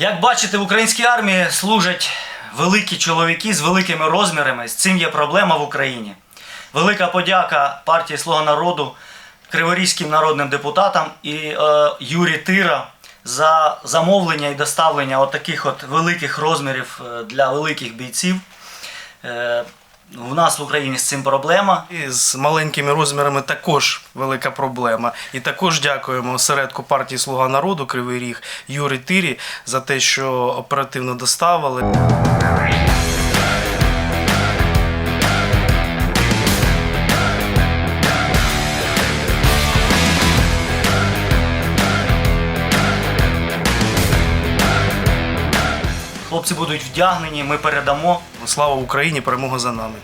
Як бачите, в українській армії служать великі чоловіки з великими розмірами. З цим є проблема в Україні. Велика подяка партії Слуга народу, криворізьким народним депутатам і е, Юрі Тира за замовлення і доставлення от таких от великих розмірів е, для великих бійців. Е, у нас в Україні з цим проблема. І з маленькими розмірами також велика проблема. І також дякуємо осередку партії Слуга народу Кривий Ріг Юрі Тирі за те, що оперативно доставили. Хлопці будуть вдягнені, ми передамо. Слава Україні! Перемога за нами!